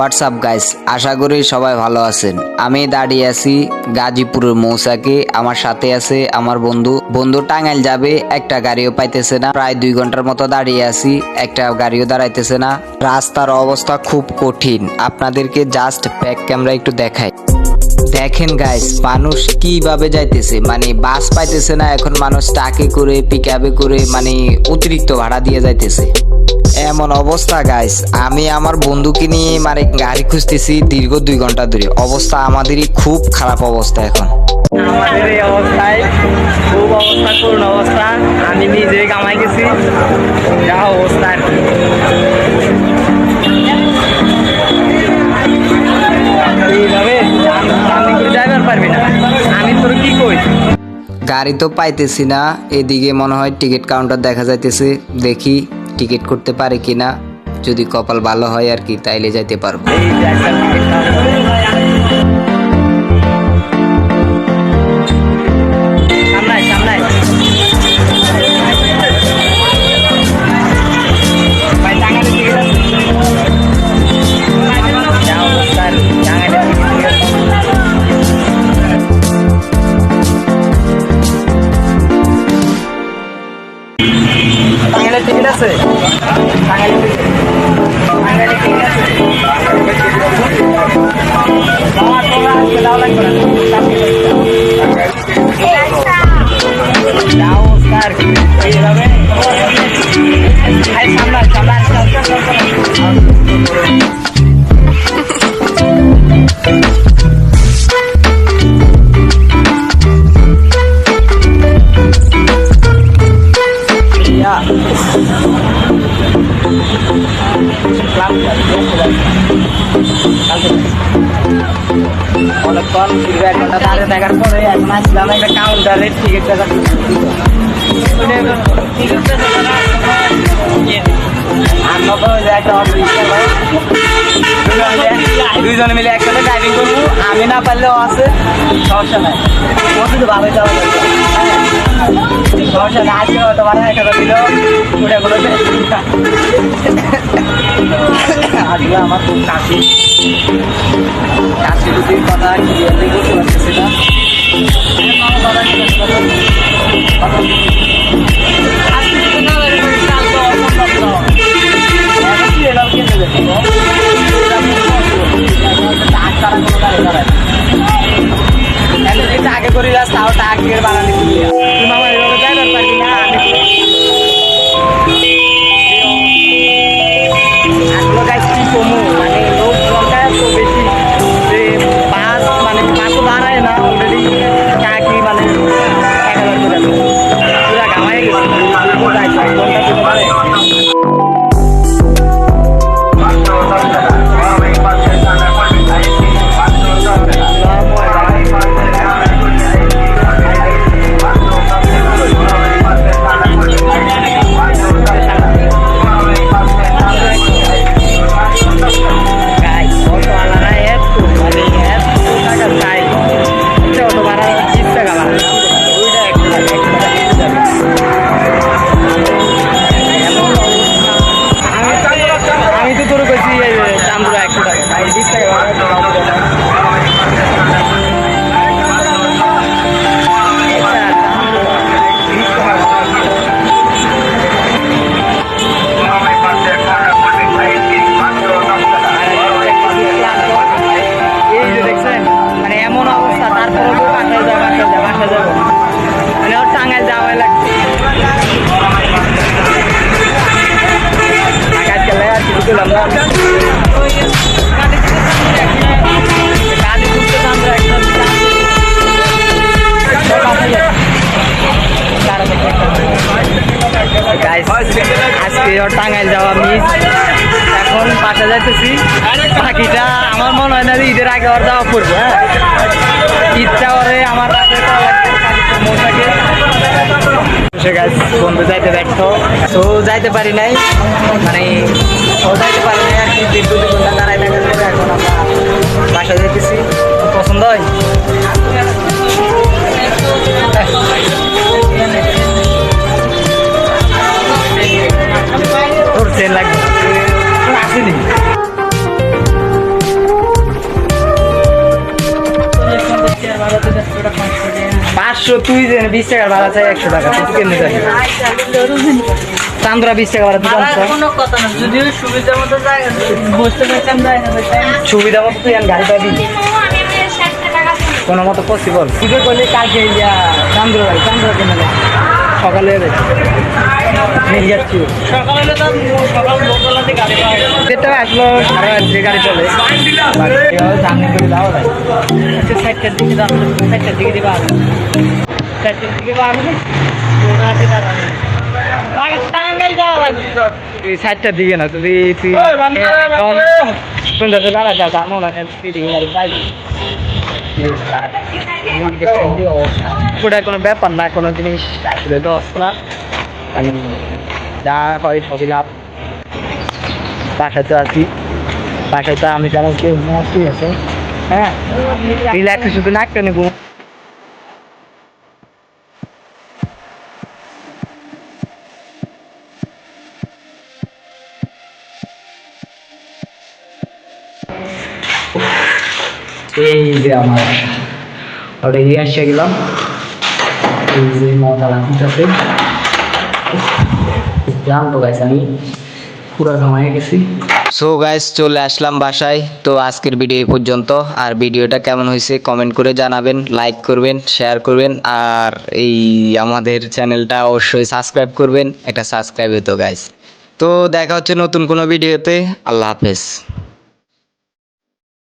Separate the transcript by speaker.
Speaker 1: WhatsApp guys আশা করি সবাই ভালো আছেন। আমি দাঁড়িয়ে আছি গাজীপুরের মৌসাকে। আমার সাথে আছে আমার বন্ধু। বন্ধু টাঙ্গাইল যাবে, একটা গাড়িও পাইতেছে না। প্রায় দুই ঘণ্টার মতো দাঁড়িয়ে আছি, একটা গাড়িও দাঁড়াইতেছে না। রাস্তার অবস্থা খুব কঠিন। আপনাদেরকে জাস্ট ব্যাক ক্যামেরা একটু দেখাই। দেখেন গাইস মানুষ কীভাবে যাইতেছে? মানে বাস পাইতেছে না, এখন মানুষ টাকে করে পিক করে মানে অতিরিক্ত ভাড়া দিয়ে যাইতেছে। এমন অবস্থা গাইস আমি আমার বন্ধুকে নিয়ে মানে গাড়ি খুঁজতেছি দীর্ঘ দুই ঘণ্টা ধরে। অবস্থা আমাদেরই খুব খারাপ অবস্থা এখন।
Speaker 2: আমাদের এই অবস্থায় খুব অবস্থা করুন অবস্থা। আমি নিজে কামাই গেছি। যা অবস্থা আর কি। এইভাবে রান্না করে যাইবার পারবি না। আমি তোর কি কই?
Speaker 1: গাড়ি তো পাইতেছি না। এদিকে মনে হয় টিকিট কাউন্টার দেখা যাইতেছে। দেখি টিকিট করতে পারে কিনা যদি কপাল ভালো হয় আর কি তাইলে যাইতে পারব।
Speaker 2: না। যাও, স্যার, এইভাবে। ক্লাস অনেকক্ষণ দীর্ঘ এক ঘণ্টা দাঁড়িয়ে দেখার পরে এখন আসলাম একটা কাউন্টারে টিকিট দেখা আর নব্বই যায় একটা অটো রিক্সা ভাই। মিলে- দুইজনে মিলে একসাথে ড্রাইভিং করব আমি না পারলেও আছে, সমস্যা নাই ও যাওয়া। সমস্যা নাই আজকে হয়তো বারো এক হাজার দিল ঘুরে ঘুরে আজকে আমার খুব কাশি। কাশি কথা ক্লিয়ারলি গাইস কি টাঙ্গাইল এখন পাশে যাইতেছি। বাকিটা আমার মনে হয় না যে ঈদের আগে ওর যাওয়া পড়বে হ্যাঁ? ঈদটা ওরে আমার মশাকে বন্ধু যাইতে ব্যর্থ। তো যাইতে পারি নাই। মানে ও যাইতে পারি নাই আর কি, দীর্ঘ দুই ঘণ্টা দাঁড়াই থাকার এখন আমরা বাসা যাইতেছি। পছন্দ হয়? ট্রেন লাগবে আসেনি পাঁচশো তুই বিশ টাকার ভাড়া চাই একশো টাকা তুই কেমনি চাই চান্দরা বিশ টাকা ভাড়া তুই
Speaker 3: যদিও সুবিধা মতো বসতে পারতাম
Speaker 2: সুবিধা মতো তুই গাড়ি পাবি। কোনো মতো পসিবল পুজো করলে কালকে চান্দ্র ভাই চান্দ্র কেমন সকালে
Speaker 3: ভোরবেলাতে গাড়ি
Speaker 2: আসলো সারা চলে জানি করে দাও
Speaker 3: আচ্ছা সাইডটার দিকে যাব সাইডটার দিকে দিবা আমি সাইডটার দিকে বা আমি আছে তারা আগে টাঙ্গাইল যাওয়া লাগবে
Speaker 2: তুই সাইডটার দিকে না তুই তুই সুন্দর দাঁড়া যা জানো না ওটা কোনো ব্যাপার না কোনো জিনিস দশ না। আমি যা হয় সবই লাভ। বাসায় তো আছি। বাসায় তো আমি যেমন কেউ মস্তি আছে হ্যাঁ রিল্যাক্স শুধু নাকটা নেব এই যে আমার অলরেডি এসে গেলাম। এই যে মজা গাইস
Speaker 1: সো গাইস চলে আসলাম বাসায়। তো আজকের ভিডিও এই পর্যন্ত। আর ভিডিওটা কেমন হয়েছে কমেন্ট করে জানাবেন লাইক করবেন শেয়ার করবেন। আর এই আমাদের চ্যানেলটা অবশ্যই সাবস্ক্রাইব করবেন। একটা সাবস্ক্রাইব হতো গাইস তো দেখা হচ্ছে নতুন কোনো ভিডিওতে আল্লাহ হাফেজ।